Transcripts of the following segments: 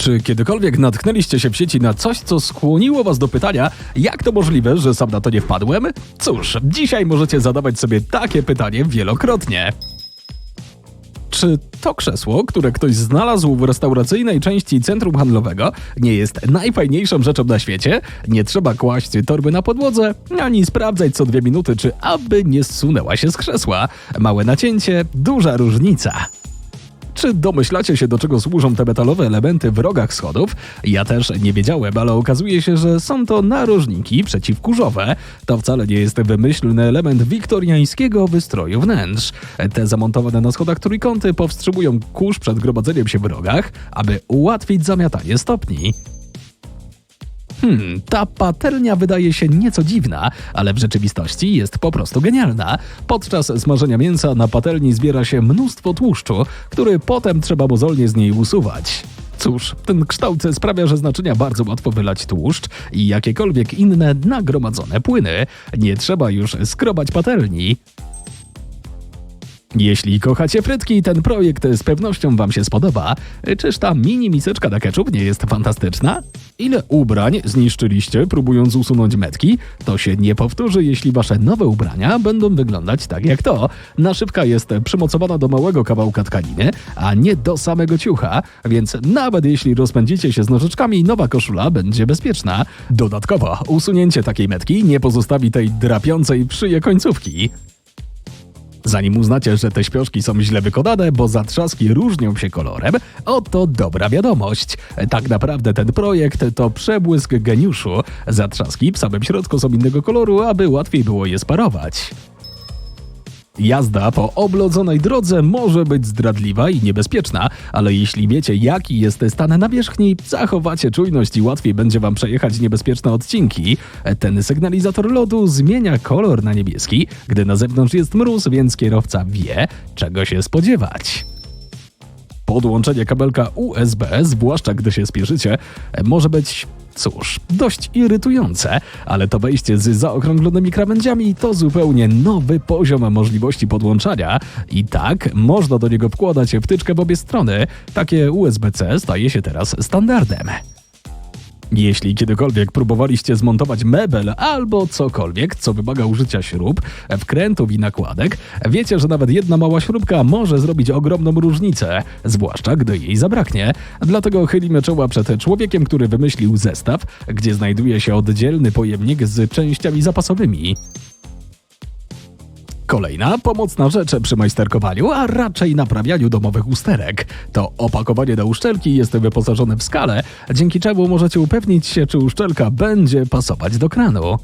Czy kiedykolwiek natknęliście się w sieci na coś, co skłoniło was do pytania, jak to możliwe, że sam na to nie wpadłem? Cóż, dzisiaj możecie zadawać sobie takie pytanie wielokrotnie. Czy to krzesło, które ktoś znalazł w restauracyjnej części centrum handlowego, nie jest najfajniejszą rzeczą na świecie? Nie trzeba kłaść torby na podłodze, ani sprawdzać co dwie minuty, czy aby nie zsunęła się z krzesła. Małe nacięcie, duża różnica. Czy domyślacie się, do czego służą te metalowe elementy w rogach schodów? Ja też nie wiedziałem, ale okazuje się, że są to narożniki przeciwkurzowe. To wcale nie jest wymyślny element wiktoriańskiego wystroju wnętrz. Te zamontowane na schodach trójkąty powstrzymują kurz przed gromadzeniem się w rogach, aby ułatwić zamiatanie stopni. Hmm, ta patelnia wydaje się nieco dziwna, ale w rzeczywistości jest po prostu genialna. Podczas smażenia mięsa na patelni zbiera się mnóstwo tłuszczu, który potem trzeba mozolnie z niej usuwać. Cóż, ten kształt sprawia, że z naczynia bardzo łatwo wylać tłuszcz i jakiekolwiek inne nagromadzone płyny. Nie trzeba już skrobać patelni. Jeśli kochacie frytki, ten projekt z pewnością Wam się spodoba. Czyż ta mini miseczka na ketchup nie jest fantastyczna? Ile ubrań zniszczyliście, próbując usunąć metki? To się nie powtórzy, jeśli Wasze nowe ubrania będą wyglądać tak jak to. Naszywka jest przymocowana do małego kawałka tkaniny, a nie do samego ciucha, więc nawet jeśli rozpędzicie się z nożyczkami, nowa koszula będzie bezpieczna. Dodatkowo, usunięcie takiej metki nie pozostawi tej drapiącej w szyję końcówki. Zanim uznacie, że te śpioszki są źle wykonane, bo zatrzaski różnią się kolorem, oto dobra wiadomość. Tak naprawdę ten projekt to przebłysk geniuszu. Zatrzaski w samym środku są innego koloru, aby łatwiej było je sparować. Jazda po oblodzonej drodze może być zdradliwa i niebezpieczna, ale jeśli wiecie, jaki jest stan nawierzchni, zachowacie czujność i łatwiej będzie wam przejechać niebezpieczne odcinki. Ten sygnalizator lodu zmienia kolor na niebieski, gdy na zewnątrz jest mróz, więc kierowca wie, czego się spodziewać. Podłączenie kabelka USB, zwłaszcza gdy się spieszycie, może być, cóż, dość irytujące, ale to wejście z zaokrąglonymi krawędziami to zupełnie nowy poziom możliwości podłączania i tak można do niego wkładać wtyczkę w obie strony. Takie USB-C staje się teraz standardem. Jeśli kiedykolwiek próbowaliście zmontować mebel albo cokolwiek, co wymaga użycia śrub, wkrętów i nakładek, wiecie, że nawet jedna mała śrubka może zrobić ogromną różnicę, zwłaszcza gdy jej zabraknie. Dlatego chylimy czoła przed człowiekiem, który wymyślił zestaw, gdzie znajduje się oddzielny pojemnik z częściami zapasowymi. Kolejna pomocna rzecz przy majsterkowaniu, a raczej naprawianiu domowych usterek. To opakowanie do uszczelki jest wyposażone w skalę, dzięki czemu możecie upewnić się, czy uszczelka będzie pasować do kranu.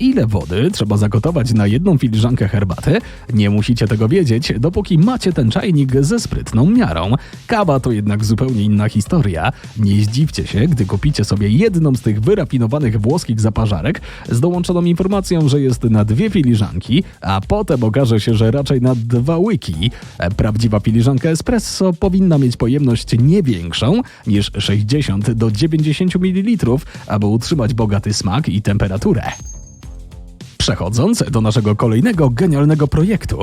Ile wody trzeba zagotować na jedną filiżankę herbaty? Nie musicie tego wiedzieć, dopóki macie ten czajnik ze sprytną miarą. Kawa to jednak zupełnie inna historia. Nie zdziwcie się, gdy kupicie sobie jedną z tych wyrafinowanych włoskich zaparzarek z dołączoną informacją, że jest na dwie filiżanki, a potem okaże się, że raczej na dwa łyki. Prawdziwa filiżanka espresso powinna mieć pojemność nie większą niż 60 do 90 ml, aby utrzymać bogaty smak i temperaturę. Przechodząc do naszego kolejnego genialnego projektu,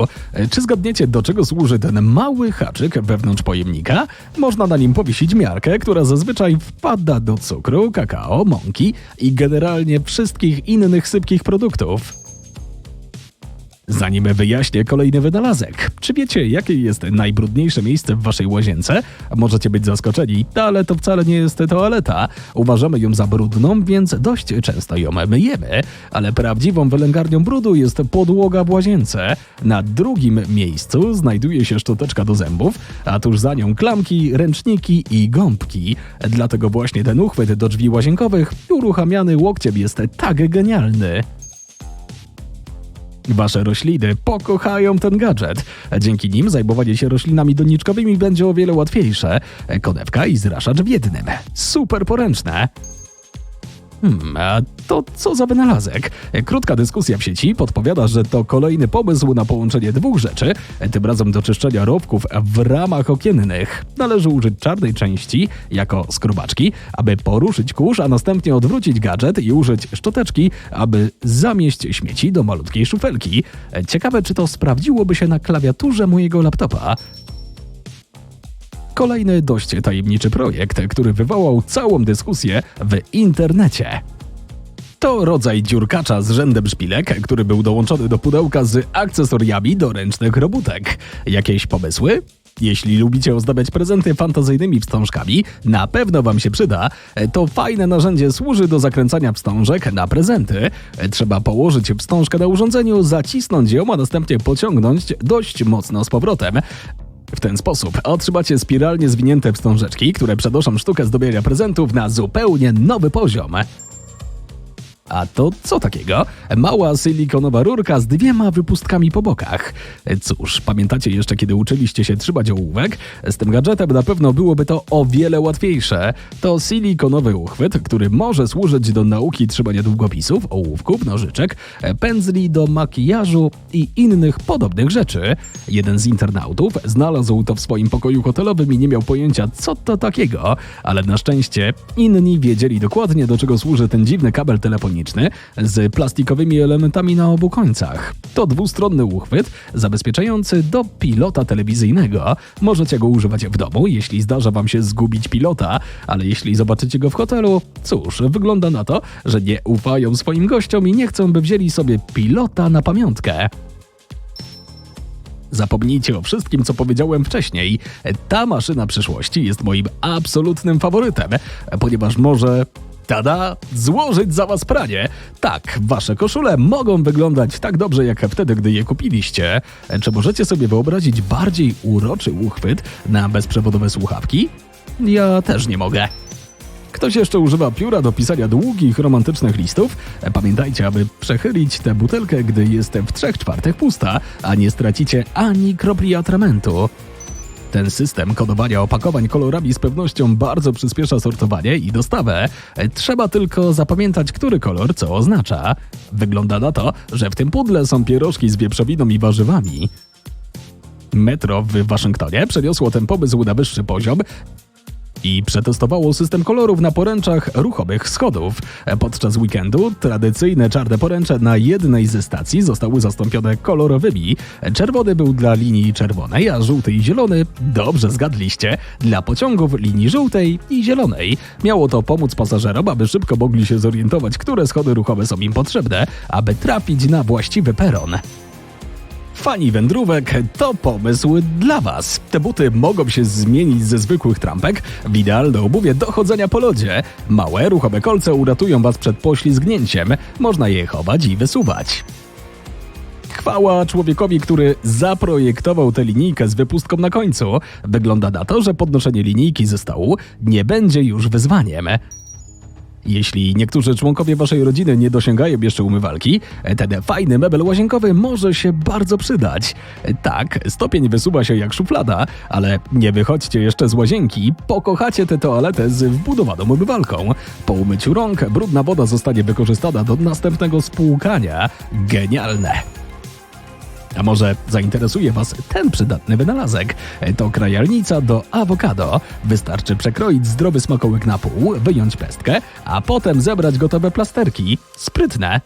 czy zgadniecie do czego służy ten mały haczyk wewnątrz pojemnika? Można na nim powiesić miarkę, która zazwyczaj wpada do cukru, kakao, mąki i generalnie wszystkich innych sypkich produktów. Zanim wyjaśnię kolejny wynalazek, czy wiecie, jakie jest najbrudniejsze miejsce w waszej łazience? Możecie być zaskoczeni, ale to wcale nie jest toaleta. Uważamy ją za brudną, więc dość często ją myjemy, ale prawdziwą wylęgarnią brudu jest podłoga w łazience. Na drugim miejscu znajduje się szczoteczka do zębów, a tuż za nią klamki, ręczniki i gąbki. Dlatego właśnie ten uchwyt do drzwi łazienkowych uruchamiany łokciem jest tak genialny. Wasze rośliny pokochają ten gadżet. Dzięki nim zajmowanie się roślinami doniczkowymi będzie o wiele łatwiejsze. Konewka i zraszacz w jednym. Super poręczne. Hmm, a to co za wynalazek? Krótka dyskusja w sieci podpowiada, że to kolejny pomysł na połączenie dwóch rzeczy, tym razem do czyszczenia rowków w ramach okiennych. Należy użyć czarnej części jako skrubaczki, aby poruszyć kurz, a następnie odwrócić gadżet i użyć szczoteczki, aby zamieść śmieci do malutkiej szufelki. Ciekawe, czy to sprawdziłoby się na klawiaturze mojego laptopa. Kolejny dość tajemniczy projekt, który wywołał całą dyskusję w internecie. To rodzaj dziurkacza z rzędem szpilek, który był dołączony do pudełka z akcesoriami do ręcznych robótek. Jakieś pomysły? Jeśli lubicie ozdabiać prezenty fantazyjnymi wstążkami, na pewno Wam się przyda. To fajne narzędzie służy do zakręcania wstążek na prezenty. Trzeba położyć wstążkę na urządzeniu, zacisnąć ją, a następnie pociągnąć dość mocno z powrotem. W ten sposób otrzymacie spiralnie zwinięte wstążeczki, które przenoszą sztukę zdobienia prezentów na zupełnie nowy poziom. A to co takiego? Mała silikonowa rurka z dwiema wypustkami po bokach. Cóż, pamiętacie jeszcze, kiedy uczyliście się trzymać ołówek? Z tym gadżetem na pewno byłoby to o wiele łatwiejsze. To silikonowy uchwyt, który może służyć do nauki trzymania długopisów, ołówków, nożyczek, pędzli do makijażu i innych podobnych rzeczy. Jeden z internautów znalazł to w swoim pokoju hotelowym i nie miał pojęcia, co to takiego, ale na szczęście inni wiedzieli dokładnie, do czego służy ten dziwny kabel telefoniczny z plastikowymi elementami na obu końcach. To dwustronny uchwyt zabezpieczający do pilota telewizyjnego. Możecie go używać w domu, jeśli zdarza wam się zgubić pilota, ale jeśli zobaczycie go w hotelu, cóż, wygląda na to, że nie ufają swoim gościom i nie chcą, by wzięli sobie pilota na pamiątkę. Zapomnijcie o wszystkim, co powiedziałem wcześniej. Ta maszyna przyszłości jest moim absolutnym faworytem, ponieważ może. Tada! Złożyć za was pranie. Tak, wasze koszule mogą wyglądać tak dobrze, jak wtedy, gdy je kupiliście. Czy możecie sobie wyobrazić bardziej uroczy uchwyt na bezprzewodowe słuchawki? Ja też nie mogę. Ktoś jeszcze używa pióra do pisania długich, romantycznych listów? Pamiętajcie, aby przechylić tę butelkę, gdy jest w trzech czwartych pusta, a nie stracicie ani kropli atramentu. Ten system kodowania opakowań kolorami z pewnością bardzo przyspiesza sortowanie i dostawę. Trzeba tylko zapamiętać, który kolor co oznacza. Wygląda na to, że w tym pudle są pierożki z wieprzowiną i warzywami. Metro w Waszyngtonie przeniosło ten pomysł na wyższy poziom i przetestowało system kolorów na poręczach ruchomych schodów. Podczas weekendu tradycyjne czarne poręcze na jednej ze stacji zostały zastąpione kolorowymi. Czerwony był dla linii czerwonej, a żółty i zielony, dobrze zgadliście, dla pociągów linii żółtej i zielonej. Miało to pomóc pasażerom, aby szybko mogli się zorientować, które schody ruchowe są im potrzebne, aby trafić na właściwy peron. Fani wędrówek to pomysł dla Was. Te buty mogą się zmienić ze zwykłych trampek w idealne obuwie do chodzenia po lodzie. Małe, ruchome kolce uratują Was przed poślizgnięciem. Można je chować i wysuwać. Chwała człowiekowi, który zaprojektował tę linijkę z wypustką na końcu. Wygląda na to, że podnoszenie linijki ze stołu nie będzie już wyzwaniem. Jeśli niektórzy członkowie waszej rodziny nie dosięgają jeszcze umywalki, ten fajny mebel łazienkowy może się bardzo przydać. Tak, stopień wysuwa się jak szuflada, ale nie wychodźcie jeszcze z łazienki, pokochacie tę toaletę z wbudowaną umywalką. Po umyciu rąk brudna woda zostanie wykorzystana do następnego spłukania. Genialne! A może zainteresuje Was ten przydatny wynalazek? To krajalnica do awokado. Wystarczy przekroić zdrowy smakołyk na pół, wyjąć pestkę, a potem zebrać gotowe plasterki. Sprytne!